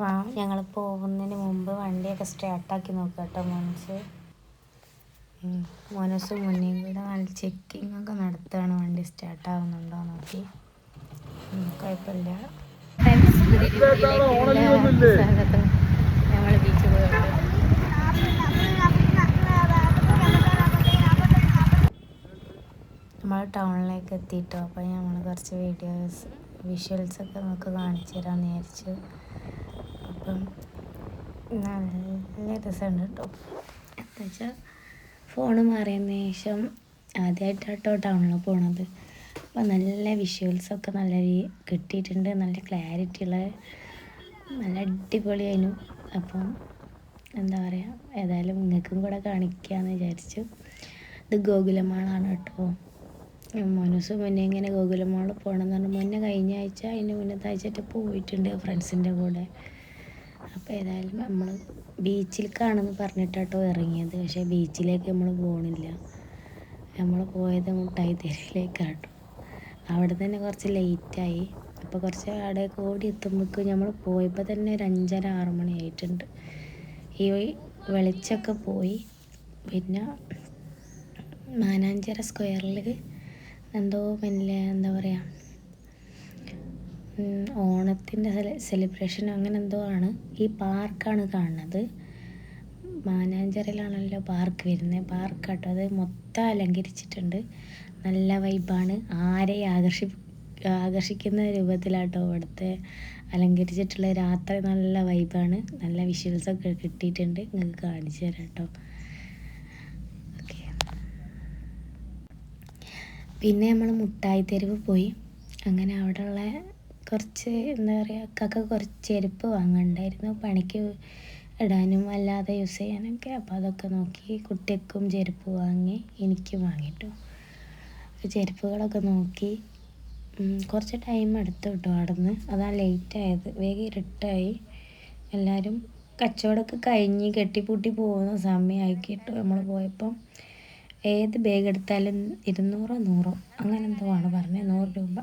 വാ ഞങ്ങൾ പോകുന്നതിന് മുമ്പ് വണ്ടിയൊക്കെ സ്റ്റാർട്ടാക്കി നോക്കാം കേട്ടോ മോനസ് മോനസ് മുന്നേ കൂടെ നല്ല ചെക്കിംഗ് ഒക്കെ നടത്തുകയാണ് വണ്ടി സ്റ്റാർട്ടാവുന്നുണ്ടോ നോക്കി. കുഴപ്പമില്ല. നമ്മൾ ടൗണിലേക്ക് എത്തിയിട്ടോ അപ്പോൾ നമ്മൾ കുറച്ച് വീഡിയോസ് വിഷ്വൽസ് ഒക്കെ നമുക്ക് കാണിച്ചു തരാമെന്ന് വിചാരിച്ചു. അപ്പം നല്ല രസമുണ്ട് കേട്ടോ. എന്താ വെച്ചാൽ ഫോണ് മാറിയതിന് ശേഷം ആദ്യമായിട്ടാട്ടോ ടൗണിൽ പോണത്. അപ്പം നല്ല വിഷ്വൽസൊക്കെ നല്ല കിട്ടിയിട്ടുണ്ട്. നല്ല ക്ലാരിറ്റി ഉള്ള നല്ല അടിപൊളിയായിരുന്നു. അപ്പം എന്താ പറയുക ഏതായാലും നിങ്ങൾക്കും കൂടെ കാണിക്കാമെന്ന് വിചാരിച്ചു. ഇത് ഗോകുലമാളാണ് കേട്ടോ. മോനൂസ് മുന്നേ ഇങ്ങനെ ഗോകുലമാൾ പോകണമെന്ന് പറഞ്ഞു മുന്നേ കഴിഞ്ഞ ആഴ്ച അതിന്റെ മുന്നത്തെ ആഴ്ചയായിട്ട് പോയിട്ടുണ്ട് ഫ്രണ്ട്സിന്റെ കൂടെ. അപ്പോൾ ഏതായാലും നമ്മൾ ബീച്ചിലേക്കാണെന്ന് പറഞ്ഞിട്ടാട്ടോ ഇറങ്ങിയത്. പക്ഷേ ബീച്ചിലേക്ക് നമ്മൾ പോകണില്ല നമ്മൾ പോയത് മുട്ടായി തെരുവിലേക്കാട്ടോ അവിടെ തന്നെ കുറച്ച് ലേറ്റായി അപ്പോൾ കുറച്ച് അവിടെ ഓടി എത്തുമ്പോഴേക്കും നമ്മൾ പോയപ്പോൾ തന്നെ ഒരു അഞ്ചര ആറ് മണി ആയിട്ടുണ്ട്. ഈ വെളിച്ചമൊക്കെ പോയി. പിന്നെ മാനാഞ്ചിറ സ്ക്വയറിൽ എന്തോ പിന്നെ എന്താ പറയുക ഓണത്തിന്റെ സെലിബ്രേഷൻ അങ്ങനെ എന്തോ ആണ്. ഈ പാർക്കാണ് കാണുന്നത്. മാനാഞ്ചിറയിലാണല്ലോ പാർക്ക് വരുന്നത് പാർക്കാട്ടോ അത് മൊത്തം അലങ്കരിച്ചിട്ടുണ്ട്. നല്ല വൈബാണ് ആരെ ആകർഷി ആകർഷിക്കുന്ന രൂപത്തിലാട്ടോ ഇവിടുത്തെ അലങ്കരിച്ചിട്ടുള്ള രാത്രി നല്ല വൈബാണ് നല്ല വിഷ്വൽസൊക്കെ കിട്ടിയിട്ടുണ്ട്. നിങ്ങൾക്ക് കാണിച്ചു തരാം കേട്ടോ പിന്നെ നമ്മൾ മുട്ടായി തെരുവ് പോയി. അങ്ങനെ അവിടെയുള്ള കുറച്ച് എന്താ പറയുക കക്ക കുറച്ച് ചെരുപ്പ് വാങ്ങണ്ടായിരുന്നു പണിക്ക് ഇടാനും അല്ലാതെ യൂസ് ചെയ്യാനൊക്കെ. അപ്പോൾ അതൊക്കെ നോക്കി കുട്ടിക്കും ചെരുപ്പ് വാങ്ങി എനിക്കും വാങ്ങിയിട്ടു ചെരുപ്പുകളൊക്കെ നോക്കി കുറച്ച് ടൈം എടുത്തു കേട്ടോ അവിടെ നിന്ന് ലേറ്റായത് വേഗം ഇരുട്ടായി. എല്ലാവരും കച്ചവടമൊക്കെ കഴിഞ്ഞ് കെട്ടിപ്പൂട്ടി പോകുന്ന സമയമായി കേട്ടോ നമ്മൾ പോയപ്പം ഏത് ബാഗ് എടുത്താലും ഇരുന്നൂറോ നൂറോ അങ്ങനെ എന്തോ ആണ് പറഞ്ഞത്. നൂറ് രൂപ.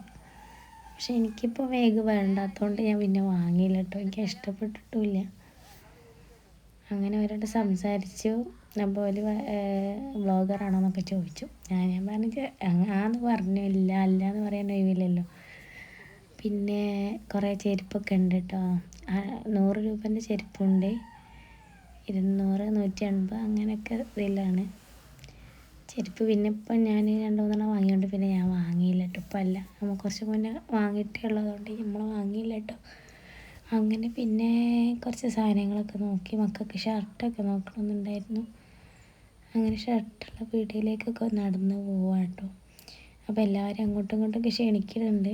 പക്ഷെ എനിക്കിപ്പോൾ ബാഗ് വേണ്ടാത്തതുകൊണ്ട് ഞാൻ പിന്നെ വാങ്ങിയില്ല കേട്ടോ എനിക്ക് ഇഷ്ടപ്പെട്ടിട്ടുമില്ല. അങ്ങനെ അവരോട് സംസാരിച്ചു. അപ്പോൾ ഒരു എന്നൊക്കെ ചോദിച്ചു. ഞാൻ ഞാൻ പറഞ്ഞു ആന്ന് പറഞ്ഞു. ഇല്ല അല്ല എന്ന് പറയാൻ ഒഴിവില്ലല്ലോ. പിന്നെ കുറേ ചെരുപ്പൊക്കെ ഉണ്ട് കേട്ടോ നൂറ് രൂപേന്റെ ചെരുപ്പുണ്ട്. ഇരുന്നൂറ് നൂറ്റി എൺപത് അങ്ങനെയൊക്കെ ഇതിലാണ്. ചെരുപ്പ് പിന്നെ ഇപ്പം ഞാൻ രണ്ട് മൂന്നെണ്ണം വാങ്ങിയതുകൊണ്ട് പിന്നെ ഞാൻ വാങ്ങിയില്ല കേട്ടോ. ഇപ്പം അല്ല നമ്മൾ കുറച്ച് മുന്നേ വാങ്ങിയിട്ടേ ഉള്ളതുകൊണ്ട് നമ്മൾ വാങ്ങിയില്ല കേട്ടോ. അങ്ങനെ പിന്നെ കുറച്ച് സാധനങ്ങളൊക്കെ നോക്കി മക്കൾക്ക് ഷർട്ടൊക്കെ നോക്കണമെന്നുണ്ടായിരുന്നു. അങ്ങനെ ഷർട്ടുള്ള പീടിയിലേക്കൊക്കെ നടന്ന് പോവാം കേട്ടോ. അപ്പോൾ എല്ലാവരും അങ്ങോട്ടും ഇങ്ങോട്ടൊക്കെ ക്ഷണിക്കുന്നുണ്ട്.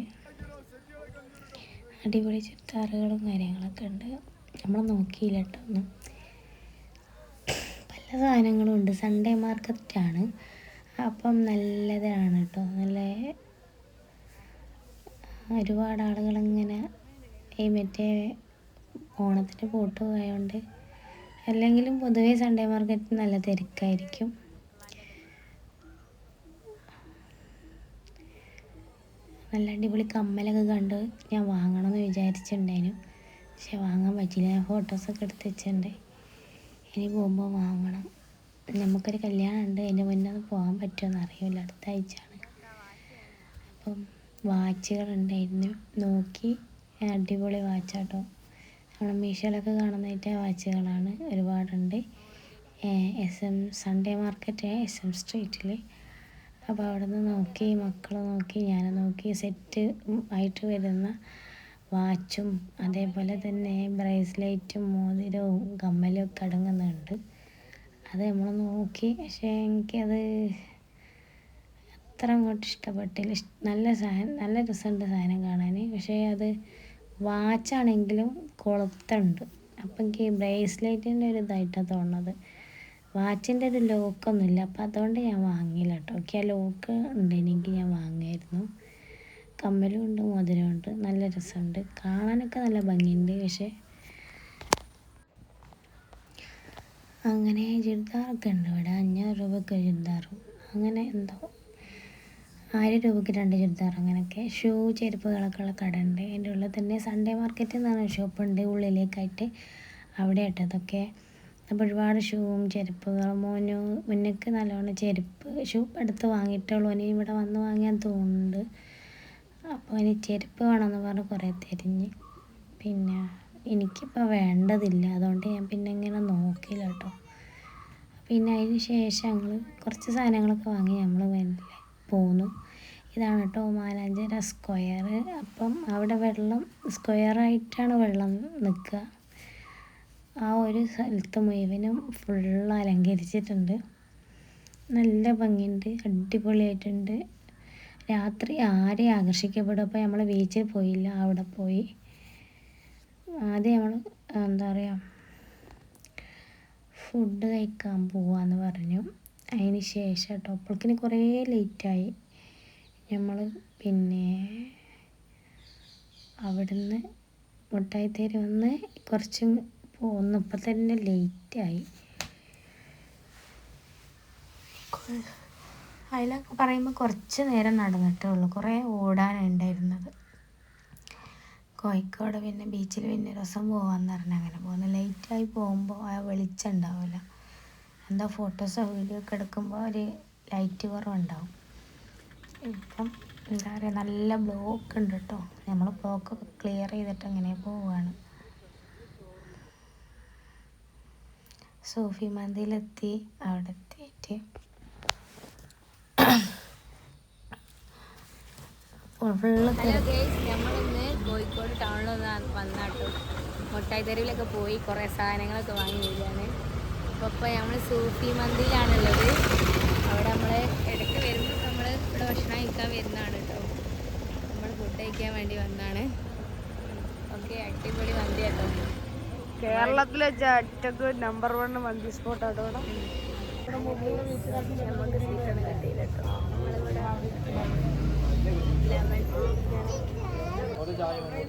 അടിപൊളി ചുരിദാറുകളും കാര്യങ്ങളൊക്കെ ഉണ്ട്. നമ്മൾ നോക്കിയില്ല കേട്ടോ ഒന്നും. പല സാധനങ്ങളും ഉണ്ട് സൺഡേ മാർക്കറ്റാണ് അപ്പം നല്ലതാണ് കേട്ടോ നല്ല ഒരുപാട് ആളുകളിങ്ങനെ ഈ മറ്റേ ഓണത്തിന് പോട്ട് പോയതുകൊണ്ട് അല്ലെങ്കിലും പൊതുവേ സൺഡേ മാർക്കറ്റ് നല്ല തിരക്കായിരിക്കും. നല്ല അടിപൊളി കമ്മലൊക്കെ കണ്ട് ഞാൻ വാങ്ങണമെന്ന് വിചാരിച്ചിട്ടുണ്ടായിരുന്നു. പക്ഷെ വാങ്ങാൻ പറ്റില്ല ഞാൻ ഫോട്ടോസൊക്കെ എടുത്ത് വെച്ചിട്ടുണ്ട്. ഇനി പോകുമ്പോൾ വാങ്ങണം. നമുക്കൊരു കല്യാണം ഉണ്ട് അതിന്റെ മുന്നേ ഒന്ന് പോകാൻ പറ്റുമോ അറിയില്ല അടുത്ത ആഴ്ചയാണ്. അപ്പം വാച്ചുകളുണ്ടായിരുന്നു. നോക്കി. അടിപൊളി വാച്ചാട്ടോ. നമ്മൾ മീഷോയിലൊക്കെ കാണുന്നതിന്റെ വാച്ചുകളാണ്. ഒരുപാടുണ്ട്. S M Sunday market S M സ്ട്രീറ്റിൽ അപ്പോൾ അവിടെ നിന്ന് നോക്കി മക്കൾ നോക്കി ഞാൻ നോക്കി സെറ്റ് ആയിട്ട് വരുന്ന വാച്ചും അതേപോലെ തന്നെ ബ്രേസ്ലെറ്റും മോതിരവും കമ്മലും ഒക്കെ അടങ്ങുന്നുണ്ട്. അത് നമ്മൾ നോക്കി. പക്ഷേ എനിക്കത് അത്ര അങ്ങോട്ട് ഇഷ്ടപ്പെട്ടില്ല. നല്ല സാധനം നല്ല രസമുണ്ട് സാധനം കാണാൻ പക്ഷേ അത് വാച്ചാണെങ്കിലും കൊളുത്തുണ്ട്. അപ്പം എനിക്ക് ബ്രേസ്ലെറ്റിന്റെ ഒരു ഇതായിട്ടാണ് തോന്നുന്നത്. വാച്ചിന്റെ ഒരു ലോക്കൊന്നുമില്ല. അപ്പം അതുകൊണ്ട് ഞാൻ വാങ്ങിയില്ല കേട്ടോ. എനിക്ക് ആ ലോക്ക് ഉണ്ടെങ്കിൽ ഞാൻ വാങ്ങിയായിരുന്നു കമ്മലും ഉണ്ട് മോതിരം ഉണ്ട്. നല്ല രസമുണ്ട്. കാണാനൊക്കെ നല്ല ഭംഗിയുണ്ട് പക്ഷേ അങ്ങനെ ചുരിദാറൊക്കെ ഉണ്ട് ഇവിടെ. അഞ്ഞൂറ് രൂപയ്ക്ക് ചുരിദാറും. അങ്ങനെ എന്തോ ആയിരം രൂപയ്ക്ക് രണ്ട് ചുരിദാർ അങ്ങനെയൊക്കെ. ഷൂ ചെരുപ്പുകളൊക്കെ ഉള്ള കട ഉണ്ട്. അതിന്റെ ഉള്ളിൽ തന്നെ സൺഡേ മാർക്കറ്റ് എന്നാണ് ഷോപ്പുണ്ട് ഉള്ളിലേക്കായിട്ട് അവിടെ ആയിട്ട് അതൊക്കെ അപ്പോൾ ഒരുപാട് ഷൂവും ചെരുപ്പുകളും മോനു മുന്നേക്ക് നല്ലോണം ചെരുപ്പ് ഷൂ എടുത്ത് വാങ്ങിയിട്ടുള്ളൂ. ഇനി ഇവിടെ വന്ന് വാങ്ങിയാൻ തോന്നുന്നുണ്ട്. അപ്പോൾ ഇനി ചെരുപ്പ് വേണമെന്ന് പറഞ്ഞ് കുറേ തിരിഞ്ഞ്. പിന്നെ എനിക്കിപ്പോൾ വേണ്ടതില്ല. അതുകൊണ്ട് ഞാൻ പിന്നെ ഇങ്ങനെ നോക്കില്ല കേട്ടോ. പിന്നെ അതിന് ശേഷം ഞങ്ങൾ കുറച്ച് സാധനങ്ങളൊക്കെ വാങ്ങി നമ്മൾ മെല്ലെ പോന്നു. ഇതാണ് കേട്ടോ മാലാഞ്ചിറ സ്ക്വയർ. അപ്പം അവിടെ വെള്ളം സ്ക്വയറായിട്ടാണ് വെള്ളം നിൽക്കുക. ആ ഒരു സ്ഥലത്ത് മുഴുവനും ഫുള്ള് അലങ്കരിച്ചിട്ടുണ്ട്. നല്ല ഭംഗിയുണ്ട് അടിപൊളിയായിട്ടുണ്ട്. രാത്രി ആരെ ആകർഷിക്കപ്പെടും? അപ്പോൾ നമ്മൾ ബീച്ചിൽ പോയില്ല അവിടെ പോയി. ആദ്യം നമ്മൾ എന്താ പറയുക ഫുഡ് കഴിക്കാൻ പോവാന്ന് പറഞ്ഞു. അതിന് ശേഷം കേട്ടോ അപ്പോഴേക്കിന് കുറേ ലേറ്റായി നമ്മൾ പിന്നെ അവിടുന്ന് മുട്ടായി തേര് വന്ന് കുറച്ച് പോന്നു ഇപ്പം തന്നെ ലേറ്റായി അതിലൊക്കെ പറയുമ്പോൾ കുറച്ച് നേരം നടന്നിട്ടേ ഉള്ളൂ. കുറേ ഓടാനുണ്ടായിരുന്നത് കോഴിക്കോട് പിന്നെ ബീച്ചിൽ പിന്നെ രസം പോകാമെന്ന് പറഞ്ഞാൽ അങ്ങനെ പോകുന്നു ലേറ്റായി പോകുമ്പോൾ ആ വെളിച്ചം ഉണ്ടാവില്ല എന്താ ഫോട്ടോസോ വീഡിയോ ഒക്കെ എടുക്കുമ്പോൾ ഒരു ലൈറ്റ് കുറവുണ്ടാവും. ഇപ്പം എന്താ പറയുക നല്ല ബ്ലോക്ക് ഉണ്ട് കേട്ടോ നമ്മൾ ബ്ലോക്കൊക്കെ ക്ലിയർ ചെയ്തിട്ട് അങ്ങനെ പോവുകയാണ് സൂഫി മന്തിയിലെത്തി അവിടെ എത്തിയിട്ട് ഹലോ ഗേസ് നമ്മളിന്ന് കോഴിക്കോട് ടൗണിൽ ഒന്ന് വന്നാട്ടോ. മുട്ടായി തെരുവിലൊക്കെ പോയി കുറേ സാധനങ്ങളൊക്കെ വാങ്ങി വരികയാണ്. അപ്പോൾ ഇപ്പോൾ നമ്മൾ സൂഫി മന്തിയിലാണുള്ളത്. അവിടെ നമ്മൾ ഇടയ്ക്ക് വരുമ്പോൾ നമ്മൾ ഇവിടെ ഭക്ഷണം കഴിക്കാൻ വരുന്നതാണ് കേട്ടോ. നമ്മൾ ഫുഡ് കഴിക്കാൻ വേണ്ടി വന്നാണ്. ഓക്കെ അടിപൊളി മന്തി കേട്ടോ. കേരളത്തിലെ ഒറ്റയ്ക്ക് നമ്പർ വൺ മന്തി സ്പോട്ട് ആണ് ഇവിടെ. നമുക്ക് സീറ്റൊന്നും കിട്ടിയില്ല കേട്ടോ നമ്മളിവിടെ ലെമൺ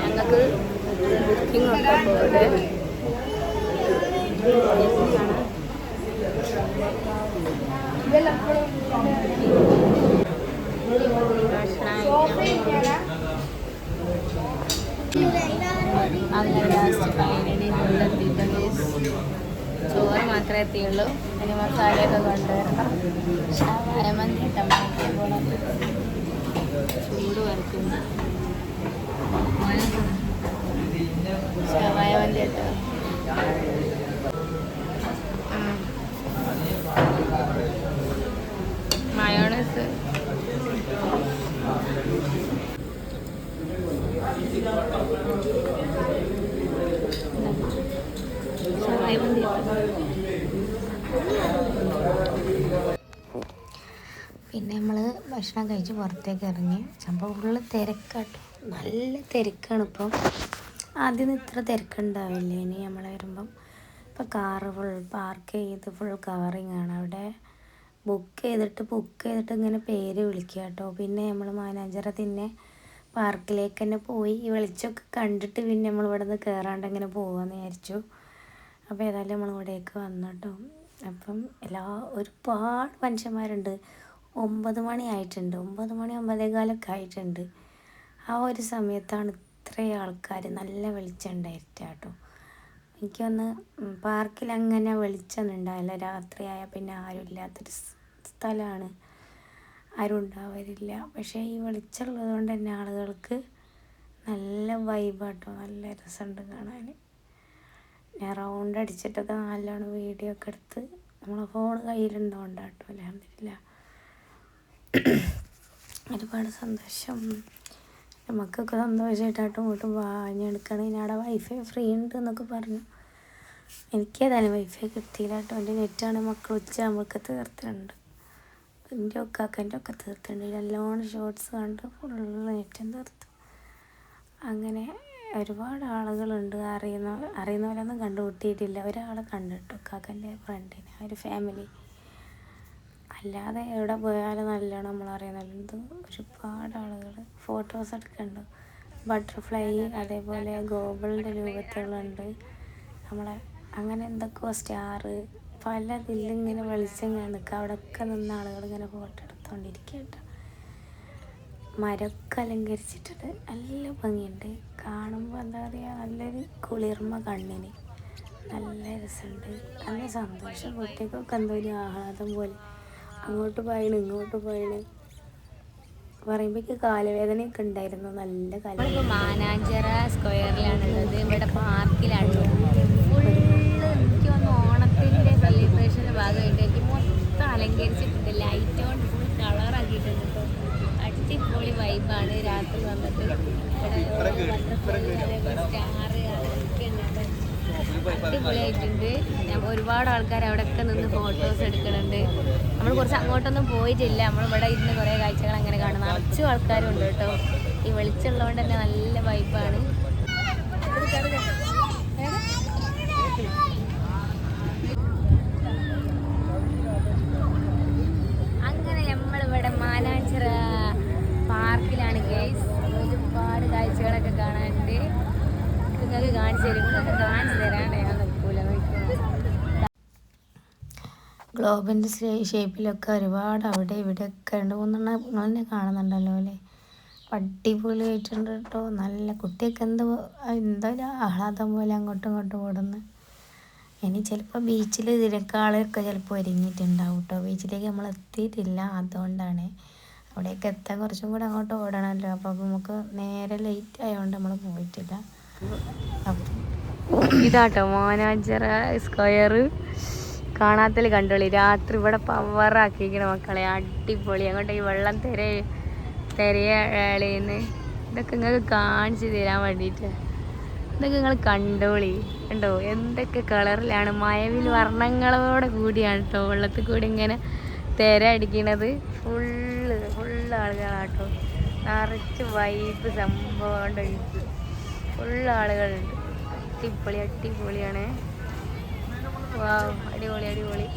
ഞങ്ങൾക്ക് ബുക്കിംഗ് ഒക്കെ ബോർഡ് അങ്ങനെ ലാസ്റ്റ് മാത്രമേ എത്തിയുള്ളൂ ഇനി മസാലയൊക്കെ കൊണ്ടുവരണം ചൂട് വരക്കുന്നു ഷവായ മന്തി കേട്ടോ മയോണസ് ഷവായ മന്തി കേട്ടോ പിന്നെ നമ്മൾ ഭക്ഷണം കഴിച്ച് പുറത്തേക്ക് ഇറങ്ങി. സംഭവം ഫുള്ള് തിരക്കാട്ടോ. നല്ല തിരക്കാണ് ഇപ്പം. ആദ്യം ഇത്ര തിരക്കുണ്ടാവില്ല? ഇനി നമ്മൾ വരുമ്പം ഇപ്പം കാറ് ഫുൾ പാർക്ക് ചെയ്ത് ഫുൾ കവറിങ് ആണ്. അവിടെ ബുക്ക് ചെയ്തിട്ട് ബുക്ക് ചെയ്തിട്ട് ഇങ്ങനെ പേര് വിളിക്കുക കേട്ടോ പിന്നെ നമ്മൾ മാനേജറെ തന്നെ പാർക്കിലേക്ക് തന്നെ പോയി ഈ വെളിച്ചമൊക്കെ കണ്ടിട്ട് പിന്നെ നമ്മൾ ഇവിടെ നിന്ന് കയറാണ്ട് ഇങ്ങനെ പോകാമെന്ന് വിചാരിച്ചു. അപ്പോൾ ഏതായാലും നമ്മൾ ഇവിടേക്ക് വന്നു കേട്ടോ. അപ്പം എല്ലാ ഒരുപാട് മനുഷ്യന്മാരുണ്ട്. ഒമ്പത് മണി ആയിട്ടുണ്ട് ഒമ്പത് മണി ഒമ്പതേകാലൊക്കെ ആയിട്ടുണ്ട്. ആ ഒരു സമയത്താണ് ഇത്രയും ആൾക്കാർ നല്ല വെളിച്ചം ഉണ്ടായിട്ട് കേട്ടോ. എനിക്കൊന്ന് പാർക്കിൽ അങ്ങനെ വെളിച്ചമൊന്നും ഉണ്ടാവില്ല രാത്രിയായ പിന്നെ ആരും ഇല്ലാത്തൊരു സ്ഥലമാണ് ആരും ഉണ്ടാവരില്ല പക്ഷേ ഈ വെളിച്ചമുള്ളത് കൊണ്ട് തന്നെ ആളുകൾക്ക് നല്ല വൈബാട്ടോ നല്ല രസമുണ്ട് കാണാൻ. ഞാൻ റൗണ്ട് അടിച്ചിട്ടൊക്കെ നല്ലോണം വീഡിയോ ഒക്കെ എടുത്ത് നമ്മളെ ഫോൺ കയ്യിലുണ്ടോണ്ടാട്ടോ അലഹമില്ല ഒരുപാട് സന്തോഷം. മക്കൾക്ക് സന്തോഷമായിട്ടാട്ടും ഇങ്ങോട്ടും വാങ്ങിയെടുക്കണം ഇനി അവിടെ വൈഫൈ ഫ്രീ ഉണ്ട് എന്നൊക്കെ പറഞ്ഞു. എനിക്ക് ഏതായാലും വൈഫൈ കിട്ടിയില്ല കേട്ടോ. എന്റെ നെറ്റാണ് മക്കൾ ഉച്ച നമ്മൾക്ക് തീർത്തിട്ടുണ്ട്. എന്റെ ഒക്കെ എന്റെ ഒക്കെ തീർത്തിട്ടുണ്ട്. നല്ലോണം ഷോർട്സ് കണ്ട് ഫുള്ള് നെറ്റും തീർത്തു. അങ്ങനെ ഒരുപാട് ആളുകളുണ്ട്. അറിയുന്ന അറിയുന്നവരൊന്നും കണ്ടുകൂട്ടിയിട്ടില്ല ഒരാളെ കണ്ടിട്ടു കാക്കന്റെ ഫ്രണ്ടിനെ ഒരു ഫാമിലി അല്ലാതെ എവിടെ പോയാലും നല്ലോണം നമ്മൾ അറിയുന്നുണ്ട് ഒരുപാട് ആളുകൾ ഫോട്ടോസ് എടുക്കുന്നുണ്ട് ബട്ടർഫ്ലൈ അതേപോലെ ഗോബിളിന്റെ രൂപത്തിലുണ്ട്. നമ്മളെ അങ്ങനെ എന്തൊക്കെയോ സ്റ്റാർ പല ഇതിലിങ്ങനെ വെളിച്ചം നിൽക്കുക അവിടെയൊക്കെ നിന്ന് ആളുകൾ ഇങ്ങനെ ഫോട്ടോ എടുത്തുകൊണ്ടിരിക്കുക മരമൊക്കെ അലങ്കരിച്ചിട്ടുണ്ട്. നല്ല ഭംഗിയുണ്ട്. കാണുമ്പോൾ എന്താ പറയുക നല്ലൊരു കുളിർമ കണ്ണിന്. നല്ല രസമുണ്ട്. നല്ല സന്തോഷം. കുട്ടികൾക്കൊക്കെ എന്തോ ഒരു ആഹ്ലാദം പോലെ. അങ്ങോട്ട് പോയണ് ഇങ്ങോട്ട് പോയണ് പറയുമ്പോഴേക്ക് കാലുവേദനയൊക്കെ ഉണ്ടായിരുന്നു. നല്ല കാലം മാനാഞ്ചറ സ്ക്വയറിലാണുള്ളത്. ഇവിടെ പാർക്കിലാണ്. ഫുള്ള് എനിക്ക് വന്ന് ഓണത്തിന്റെ സെലിബ്രേഷന്റെ ഭാഗമായിട്ട് എനിക്ക് മൊത്തം അലങ്കരിച്ചിട്ടുണ്ട്. ലൈറ്റ് കൊണ്ട് ഫുൾ കളറാക്കിയിട്ടുണ്ട് കേട്ടോ അടിപൊളി വൈബാണ് രാത്രി വന്നിട്ട്. ഇവിടെ സ്റ്റാർ അതൊക്കെ അടിപൊളിയായിട്ടുണ്ട്. ഒരുപാട് ആൾക്കാർ അവിടെയൊക്കെ നിന്ന് ഫോട്ടോസ് എടുക്കുന്നുണ്ട്. നമ്മൾ കുറച്ച് അങ്ങോട്ടൊന്നും പോയിട്ടില്ല. നമ്മൾ ഇവിടെ ഇരുന്ന് കുറേ കാഴ്ചകൾ അങ്ങനെ കാണും ആൾക്കാരും ഉണ്ട് കേട്ടോ. ഈ വെളിച്ചമുള്ളതുകൊണ്ട് തന്നെ നല്ല വൈബാണ് അങ്ങനെ നമ്മളിവിടെ മാനാഞ്ചിറ പാർക്കിലാണ് ഗേസ് ഒരുപാട് കാഴ്ചകളൊക്കെ കാണാനുണ്ട്. നിങ്ങൾക്ക് കാണിച്ചു തരും. കാണിച്ചു തരാണ്ട് ഞാൻ നിൽക്കൂല ഗ്ലോബിന്റെ ഷേപ്പിലൊക്കെ ഒരുപാട് അവിടെ ഇവിടെയൊക്കെ രണ്ട് മൂന്നെണ്ണം നിങ്ങൾ തന്നെ കാണുന്നുണ്ടല്ലോ അല്ലേ? അടിപൊളിയായിട്ടുണ്ട് കേട്ടോ. നല്ല കുട്ടിയൊക്കെ എന്ത് എന്തോ ഒരു ആഹ്ലാദം പോലെ അങ്ങോട്ടും ഇങ്ങോട്ടും ഓടുന്നു. ഇനി ചിലപ്പോൾ ബീച്ചിൽ ഇതിനേക്കാളൊക്കെ ചിലപ്പോൾ ഒരുങ്ങിയിട്ടുണ്ടാവും കേട്ടോ. ബീച്ചിലേക്ക് നമ്മൾ എത്തിയിട്ടില്ല അതുകൊണ്ടാണ്. അവിടെയൊക്കെ എത്താൻ കുറച്ചും കൂടെ അങ്ങോട്ട് ഓടണമല്ലോ. അപ്പോൾ നമുക്ക് നേരെ ലേറ്റ് ആയതുകൊണ്ട് നമ്മൾ പോയിട്ടില്ല. ഇതാട്ടോ മോനാജറ സ്ക്വയർ കാണാത്തതിൽ കണ്ടോളി. രാത്രി ഇവിടെ പവറാക്കിയിരിക്കണ മക്കളെ. അടിപൊളി. അങ്ങോട്ട് ഈ വെള്ളം തിരയെ തെരയാളേന്ന് ഇതൊക്കെ നിങ്ങൾക്ക് കാണിച്ചു തരാൻ വേണ്ടിയിട്ട് ഇതൊക്കെ നിങ്ങൾ കണ്ടോളി. കണ്ടോ? എന്തൊക്കെ കളറിലാണ്. മയവിൽ വർണങ്ങളോടെ കൂടിയാണ് കേട്ടോ വെള്ളത്തിൽ കൂടി ഇങ്ങനെ തിര അടിക്കണത്. ഫുള്ള് ഫുള്ള് ആളുകളാട്ടോ. നിറച്ച് വൈബ് സംഭവം ഫുള്ള് ആളുകളുണ്ട്. അടിപൊളി അടിപൊളിയാണ്. അടിപൊളി അടിപൊളി.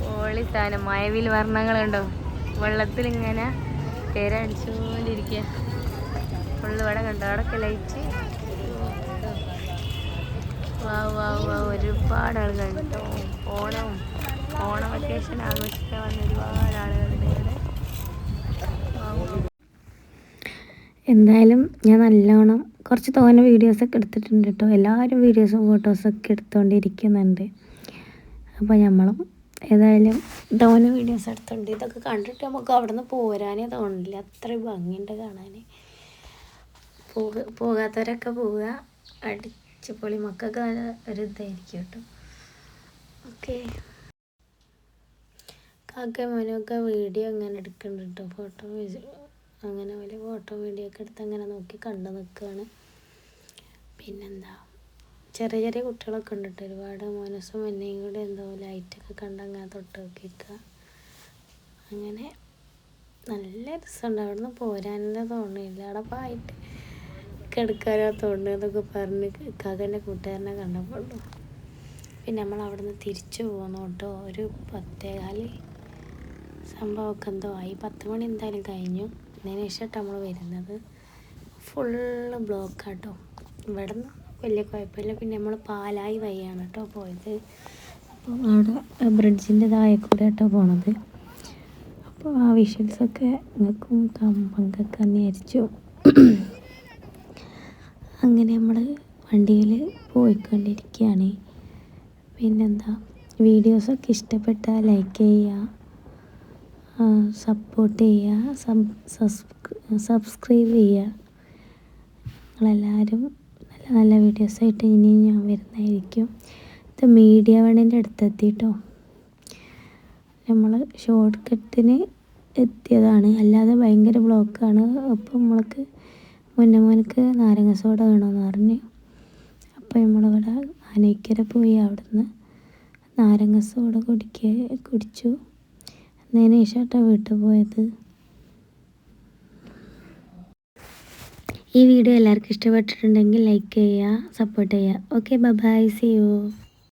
പൊളി സാധനം. മഴവിൽ വർണങ്ങളുണ്ടോ? വെള്ളത്തിൽ ഇങ്ങനെ പേരടിച്ചുകൊണ്ടിരിക്കുക ഫുള്ള് ഇവിടെ കണ്ടോ? അവിടെയൊക്കെ ലൈറ്റ് ഒരുപാട് ആളുകൾ കേട്ടോ ഓണം. ഓണം വെക്കേഷൻ ആഘോഷിക്കാൻ വന്ന ഒരുപാട് ആളുകളുണ്ട് എന്തായാലും ഞാൻ നല്ലോണം കുറച്ച് തോന്നുന്ന വീഡിയോസൊക്കെ എടുത്തിട്ടുണ്ട് കേട്ടോ എല്ലാവരും വീഡിയോസും ഫോട്ടോസൊക്കെ എടുത്തുകൊണ്ടിരിക്കുന്നുണ്ട് അപ്പോൾ നമ്മളും ഏതായാലും തോനെ വീഡിയോസ് എടുത്തുണ്ട് ഇതൊക്കെ കണ്ടിട്ട് നമുക്ക് അവിടെ നിന്ന് പോരാനേ തോന്നില്ല അത്രയും ഭംഗിയുണ്ട് കാണാൻ പോക പോകാത്തവരൊക്കെ പോവുക. അടിച്ച് പൊളി മക്കൾക്ക് നല്ല ഒരു ഇതായിരിക്കും കേട്ടോ ഓക്കെ. കാക്ക വീഡിയോ അങ്ങനെ എടുക്കുന്നുണ്ട് കേട്ടോ ഫോട്ടോ അങ്ങനെ പോലെ ഫോട്ടോ വീഡിയോ ഒക്കെ എടുത്ത് അങ്ങനെ നോക്കി കണ്ടു നിൽക്കുകയാണ് പിന്നെന്താ? ചെറിയ ചെറിയ കുട്ടികളൊക്കെ ഉണ്ട് ഒരുപാട് മോനസും എന്നെയും കൂടി എന്തോ ലൈറ്റൊക്കെ കണ്ട് അങ്ങനെ തൊട്ട് നോക്കിക്കുക അങ്ങനെ നല്ല രസമുണ്ട്. അവിടെ നിന്ന് പോരാനേ തോന്നുന്നില്ല അവിടെ പായിട്ട് കിടക്കാനോ തോന്നുന്നു എന്നൊക്കെ പറഞ്ഞ് കകന്റെ കൂട്ടുകാരനെ കണ്ടപ്പോൾ. പിന്നെ നമ്മൾ അവിടെ നിന്ന് തിരിച്ചു പോകുന്നോട്ടോ ഒരു പത്തേകാൽ സംഭവമൊക്കെ എന്തോ ആയി. പത്ത് മണി എന്തായാലും കഴിഞ്ഞു. അതിന് ശേഷമായിട്ട് നമ്മൾ വരുന്നത് ഫുള്ള് ബ്ലോക്കാട്ടോ ഇവിടെ നിന്ന് വലിയ കുഴപ്പമില്ല. പിന്നെ നമ്മൾ പാലായി വഴിയാണ് കേട്ടോ പോയത്. അപ്പോൾ അവിടെ ബ്രിഡ്ജിന്റെ താഴെ കൂടെ കേട്ടോ പോണത്. അപ്പോൾ ആ വിഷ്വൽസൊക്കെ നിങ്ങൾക്കും പങ്കൊക്കെ വിചാരിച്ചു. അങ്ങനെ നമ്മൾ വണ്ടിയിൽ പോയിക്കൊണ്ടിരിക്കുകയാണ്. പിന്നെന്താ? വീഡിയോസൊക്കെ ഇഷ്ടപ്പെട്ടാൽ ലൈക്ക് ചെയ്യുക. സപ്പോർട്ട് ചെയ്യുക സബ് സബ്സ്ക്രൈബ് ചെയ്യുക. നിങ്ങളെല്ലാവരും നല്ല നല്ല വീഡിയോസായിട്ട് ഇനിയും ഞാൻ വരുന്നതായിരിക്കും. ഇത് മീഡിയ വണ്ണിന്റെ അടുത്തെത്തിട്ടോ. നമ്മൾ ഷോർട്ട് കട്ടിന് എത്തിയതാണ്. അല്ലാതെ ഭയങ്കര ബ്ലോക്കാണ് അപ്പോൾ നമ്മൾക്ക് മുന്നേ മുന്നമോനക്ക് നാരങ്ങ സോഡ വേണമെന്ന് പറഞ്ഞ്. അപ്പോൾ നമ്മളിവിടെ ആനയ്ക്കര പോയി അവിടുന്ന് നാരങ്ങ സോഡ കുടിക്കുക കുടിച്ചു. ശേഷമാട്ടോ വീട്ടിൽ പോയത്? ഈ വീഡിയോ എല്ലാവർക്കും ഇഷ്ടപ്പെട്ടിട്ടുണ്ടെങ്കിൽ ലൈക്ക് ചെയ്യുക സപ്പോർട്ട് ചെയ്യുക. Okay bye C U